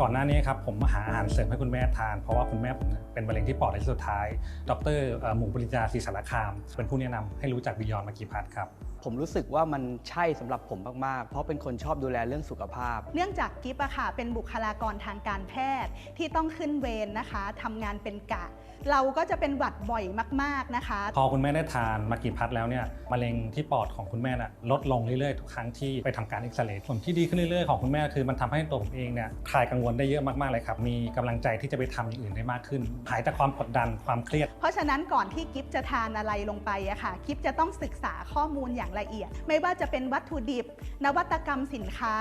ก่อนหน้านี้ครับผมหาอาหารเสริมให้คุณแม่ทาน เพราะว่าคุณแม่ผมเป็นมะเร็งที่ปอดระยะสุดท้าย ดรหมูปริญญาศรีสารคาม เป็นผู้แนะนำให้รู้จักบิยอนมากีพัทครับ ผมรู้สึกว่ามันใช่สำหรับผมมาก ๆ เพราะเป็นคนชอบดูแลเรื่องสุขภาพ เนื่องจากกิฟอะค่ะเป็นบุคลากรทางการแพทย์ที่ต้องขึ้นเวรนะคะทำงานเป็นกะ เราก็จะเป็นหวัดบ่อยมาก ๆ นะคะ พอคุณแม่ได้ทานมากีพัทแล้วเนี่ยมะเร็งที่ปอดของคุณแม่น่ะลดลงเรื่อย ๆ ทุกครั้งที่ไปทำการเอ็กซเรย์ผลที่ดีขึ้นเรื่อย ๆ ของคุณแม่คือมันทำให้ตัวผมเองเนี่ยคลายกังวลได้เยอะมาก ๆ เลยครับ มีกำลังใจที่จะไปทำอย่างอื่นได้มากขึ้น หายจากความกดดันความเครียด เพราะฉะนั้นก่อนที่กิฟจะทานอะไรลงไปอะค่ะกิฟจะต้องศึกษาข้อมูลอย่างละเอียด ไม่ว่าจะเป็นวัตถุดิบ นวัตกรรมสินค้า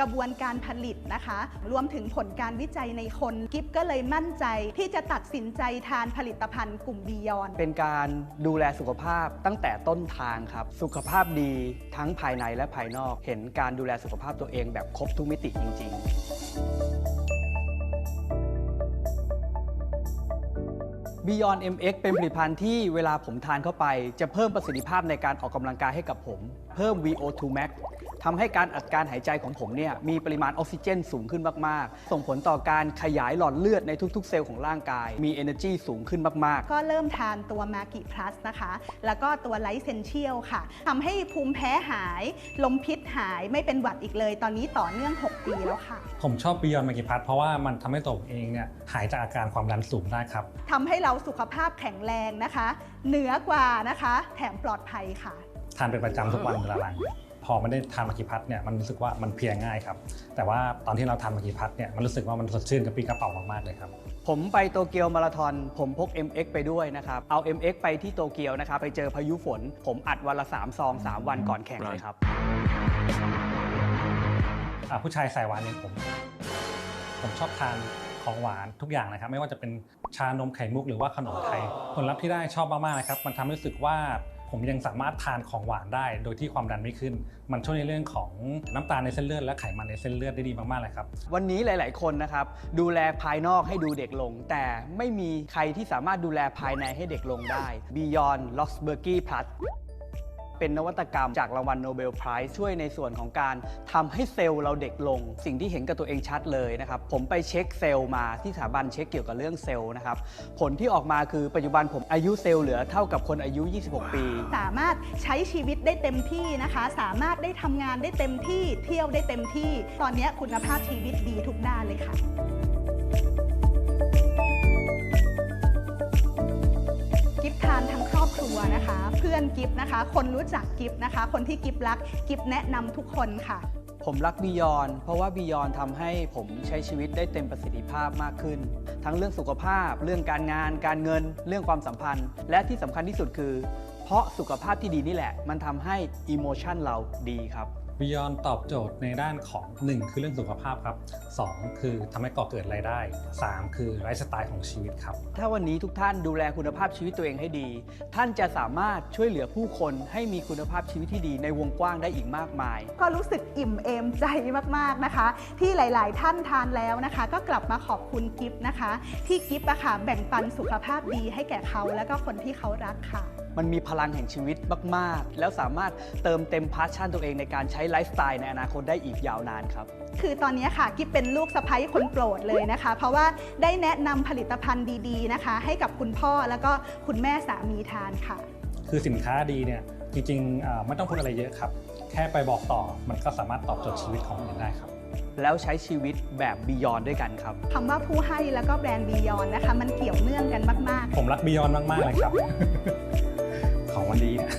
กระบวนการผลิตนะคะ รวมถึงผลการวิจัยในคนกิฟก็เลยมั่นใจที่จะตัดสินใจทานผลิตภัณฑ์กลุ่มบียอนเป็นการดูแลสุขภาพตั้งแต่ต้นทางครับ สุขภาพดีทั้งภายในและภายนอก เห็นการดูแลสุขภาพตัวเองแบบครบทุกมิติจริง ๆ Beyond MX เป็นผลิตภัณฑ์ที่เวลาผมทานเข้าไป จะเพิ่มประสิทธิภาพในการออกกำลังกายให้กับผม เพิ่ม VO2 max ทำให้การอัดการหายใจของผมเนี่ยมีปริมาณออกซิเจนสูงขึ้นมาก ๆ ส่งผลต่อการขยายหลอดเลือดในทุก ๆ เซลล์ของร่างกาย มี energy สูงขึ้นมากๆก็เริ่มทานตัวมากิพลัสนะคะ แล้วก็ตัวไลท์เซนเชียลค่ะทำให้ภูมิแพ้หาย ลมพิษหายไม่เป็นหวัดอีกเลย ตอนนี้ต่อเนื่อง 6 ปีแล้วค่ะ ผมชอบบิยอนมากีพัทเพราะว่ามันทำให้ตัวผมเองเนี่ยหายจากอาการความดันสูงได้ครับ ทำให้เราสุขภาพแข็งแรงนะคะ เหนือกว่านะคะ แถมปลอดภัยค่ะ ทานเป็นประจำทุกวันเวลาหลังพอไม่ได้ทานมากีพัทเนี่ยมันรู้สึกว่ามันเพลียง่ายครับ แต่ว่าตอนที่เราทานมากีพัทเนี่ยมันรู้สึกว่ามันสดชื่นกระปรี้กระเป๋ามากๆเลยครับ ผมไปโตเกียวมาราธอนผมพก MX ไปด้วยนะครับ เอา MX ไปที่โตเกียวนะครับไปเจอพายุฝน ผมอัดวันละ3ซอง3 วันก่อนแข่งเลยครับอะผู้ชายสายหวานอย่างผม ผมชอบทาน ของหวานทุกอย่างนะครับ ไม่ว่าจะเป็นชานมไข่มุกหรือว่าขนมไทยผลลัพธ์ที่ได้ชอบมากๆนะครับ มันทำให้รู้สึกว่าผมยังสามารถทานของหวานได้ โดยที่ความดันไม่ขึ้น มันช่วยในเรื่องของน้ำตาลในเส้นเลือดและไขมันในเส้นเลือดได้ดีมากๆเลยครับ วันนี้หลาย ๆ คนนะครับ ดูแลภายนอกให้ดูเด็กลง แต่ไม่มีใครที่สามารถดูแลภายในให้เด็กลงได้ Beyond l o x b e r g y Plus เป็นนวัตกรรมจากรางวัลโนเบลไพรส์ช่วยในส่วนของการทำให้เซลล์เราเด็กลง สิ่งที่เห็นกับตัวเองชัดเลยนะครับ ผมไปเช็คเซลล์มาที่สถาบันเช็คเกี่ยวกับเรื่องเซลล์นะครับ ผลที่ออกมาคือปัจจุบันผมอายุเซลล์เหลือเท่ากับคนอายุ 26 ปี สามารถใช้ชีวิตได้เต็มที่นะคะ สามารถได้ทำงานได้เต็มที่ เที่ยวได้เต็มที่ ตอนนี้คุณภาพชีวิตดีทุกด้านเลยค่ะ นะคะ เพื่อนกิฟนะคะ คนรู้จักกิฟนะคะ คนที่กิฟรักกิฟแนะนำทุกคนค่ะ ผมรักบียอนเพราะว่าบียอนทำให้ผมใช้ชีวิตได้เต็มประสิทธิภาพมากขึ้น ทั้งเรื่องสุขภาพ เรื่องการงาน การเงิน เรื่องความสัมพันธ์ และที่สำคัญที่สุดคือ เพราะสุขภาพที่ดีนี่แหละ มันทำให้อิโมชันเราดีครับ บิยอนตอบโจทย์ในด้านของ 1 คือเรื่องสุขภาพครับ 2 คือทำให้ก่อเกิดรายได้ 3 คือไลฟ์สไตล์ของชีวิตครับ ถ้าวันนี้ทุกท่านดูแลคุณภาพชีวิตตัวเองให้ดี ท่านจะสามารถช่วยเหลือผู้คนให้มีคุณภาพชีวิตที่ดีในวงกว้างได้อีกมากมาย ก็รู้สึกอิ่มเอมใจมากๆนะคะ ที่หลาย ๆ ท่านทานแล้วนะคะ ก็กลับมาขอบคุณกิฟต์นะคะ ที่กิฟต์อะค่ะแบ่งปันสุขภาพดีให้แก่เขาและก็คนที่เขารักค่ะ มันมีพลังแห่งชีวิตมาก ๆ แล้วสามารถเติมเต็มพาชั่นตัวเองในการใช้ไลฟ์สไตล์ในอนาคตได้อีกยาวนานครับ คือตอนนี้ค่ะกิฟเป็นลูกสะใภ้คนโปรดเลยนะคะ เพราะว่าได้แนะนำผลิตภัณฑ์ดีๆนะคะ ให้กับคุณพ่อแล้วก็คุณแม่สามีทานค่ะ คือสินค้าดีเนี่ยจริงๆอ่าไม่ต้องพูดอะไรเยอะครับ แค่ไปบอกต่อมันก็สามารถตอบโจทย์ชีวิตของคนอื่นได้ครับแล้วใช้ชีวิตแบบบียอนด้วยกันครับคำว่าผู้ให้แล้วก็แบรนด์บียอนนะคะ มันเกี่ยวเนื่องกันมาก ๆ ผมรักบิยอนมาก ๆ เลยครับ ของวันดีเนี่ย